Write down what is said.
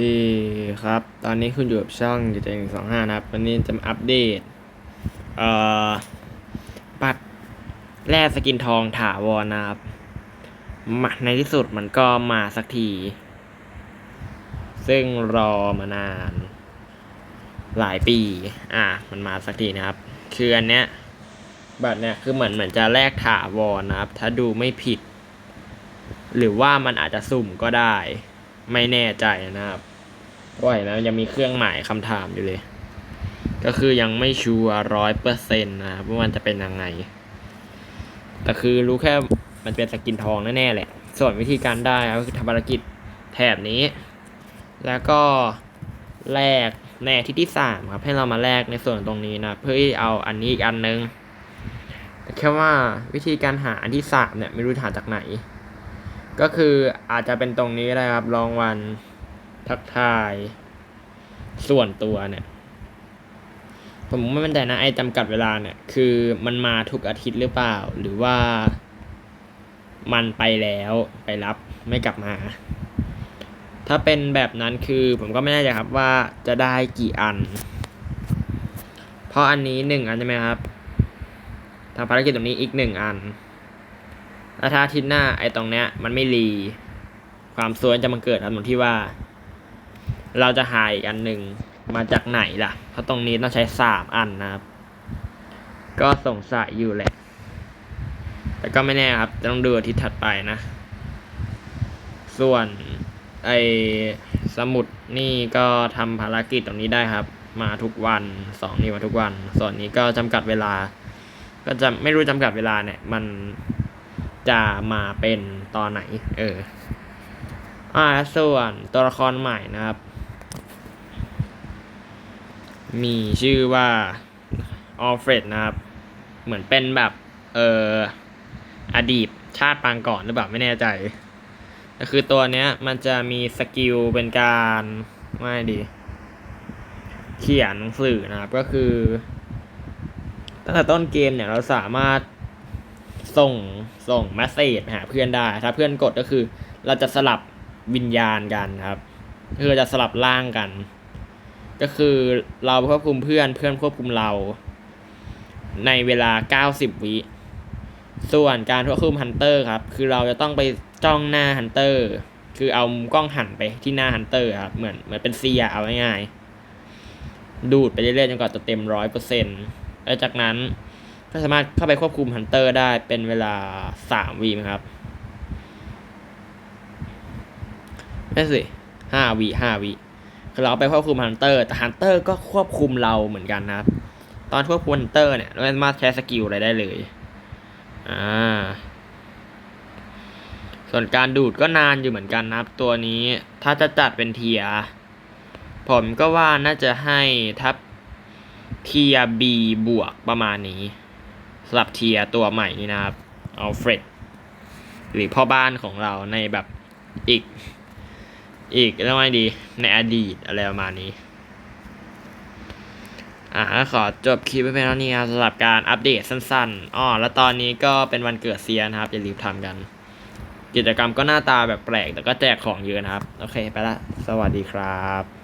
ดีครับ ตอนนี้คุณอยู่กับช่องเจ็ดหนึ่งสองห้านะครับ วันนี้จะมาอัปเดต เอ่อบัตรแลกสกินทองถาวรนะครับ มาในที่สุดมันก็มาสักที ซึ่งรอมานาน หลายปี อะ มันมาสักทีนะครับ คืออันเนี้ย บัตรเนี้ยคือเหมือนเหมือนจะแลกถาวรนะครับ ถ้าดูไม่ผิด หรือว่ามันอาจจะสุ่มก็ได้ไม่แน่ใจนะครับ ว่าเห็นแล้วยังมีเครื่องหมายคำถามอยู่เลย ก็คือยังไม่ชัวร้อยเปอร์เซ็นต์นะว่ามันจะเป็นยังไง แต่คือรู้แค่มันเป็นสกินทองแน่ๆแหละ ส่วนวิธีการได้ครับก็คือทำภารกิจแถบนี้ แล้วก็แลกในอาทิตย์ที่สามครับ ให้เรามาแลกในส่วนตรงนี้นะ เพื่อที่เอาอันนี้อีกอันนึงแต่แค่ว่าวิธีการหาอันที่สามเนี่ยไม่รู้หาจากไหน ก็คืออาจจะเป็นตรงนี้ก็ได้ครับรางวัล ทักทาย ส่วนตัวเนี่ย ผมไม่มั่นใจนะไอ้จำกัดเวลาเนี่ย คือมันมาทุกอาทิตย์หรือเปล่า หรือว่า มันไปแล้วไปรับไม่กลับมา ถ้าเป็นแบบนั้นคือผมก็ไม่แน่ใจครับว่าจะได้กี่อัน เพราะอันนี้หนึ่งอันใช่ไหมครับทำภารกิจตรงนี้อีกหนึ่งอันแล้วถ้าอาทิตย์หน้าไอ้ตรงเนี้ย มันไม่รี ความซวยจะมันเกิดครับตรงที่ว่า เราจะหาอีกอันหนึ่งมาจากไหนล่ะ เพราะตรงนี้ต้องใช้สามอันนะครับ ก็สงสัยอยู่แหละ แต่ก็ไม่แน่ครับต้องดูอาทิตย์ถัดไปนะ ส่วนไอสมุดนี่ก็ทำภารกิจตรงนี้ได้ครับ มาทุกวันสองนี่มาทุกวัน ส่วนนี้ก็จำกัดเวลา ก็จะไม่รู้จำกัดเวลาเนี่ย มันจะมาเป็นตอนไหน เอออ่าส่วนตัวละครใหม่นะครับ มีชื่อว่าออฟเฟรดนะครับ เหมือนเป็นแบบ เอออดีตชาติปางก่อนหรือเปล่าไม่แน่ใจก็คือตัวเนี้ยมันจะมีสกิลเป็นการไม่ดี เขียนหนังสือนะครับก็คือ ตั้งแต่ต้นเกมเนี่ยเราสามารถส่งส่งเมสเซจหาเพื่อนได้ ถ้าเพื่อนกดก็คือ เราจะสลับวิญญาณกันครับ คือจะสลับร่างกัน ก็คือเราควบคุมเพื่อนเพื่อนควบคุมเรา ในเวลา 90 วิส่วนการควบคุมฮันเตอร์ครับ คือเราจะต้องไปจ้องหน้าฮันเตอร์ คือเอากล้องหันไปที่หน้าฮันเตอร์ครับ เหมือนเหมือนเป็นเซียเอาง่ายๆ ดูดไปเรื่อยๆจนกว่าจะเต็มร้อยเปอร์เซ็นต์แล้วจากนั้นก็สามารถเข้าไปควบคุมฮันเตอร์ได้เป็นเวลาสามวีครับไม่สิห้าวิห้าวิ คือเราไปควบคุมฮันเตอร์แต่ฮันเตอร์ก็ควบคุมเราเหมือนกันนะครับ ตอนควบคุมฮันเตอร์เนี่ยเราสามารถใช้สกิลอะไรได้เลยอ่าส่วนการดูดก็นานอยู่เหมือนกันนะครับ ตัวนี้ถ้าจะจัดเป็นเทียผมก็ว่าน่าจะให้ทับเทียบีบวกประมาณนี้สำหรับเทียตัวใหม่นี่นะครับอัลเฟรดหรือพ่อบ้านของเราในแบบอีก อีกเรียกว่าไงดีในอดีตอะไรประมาณนี้อ่าขอจบคลิปไปเป็นเท่านี้ครับสำหรับการอัปเดตสั้นๆอ๋อแล้วตอนนี้ก็เป็นวันเกิดเซียนะครับ อย่าลืมทำกัน กิจกรรมก็หน้าตาแบบแปลก แต่ก็แจกของเยอะนะครับ โอเค ไปละ สวัสดีครับ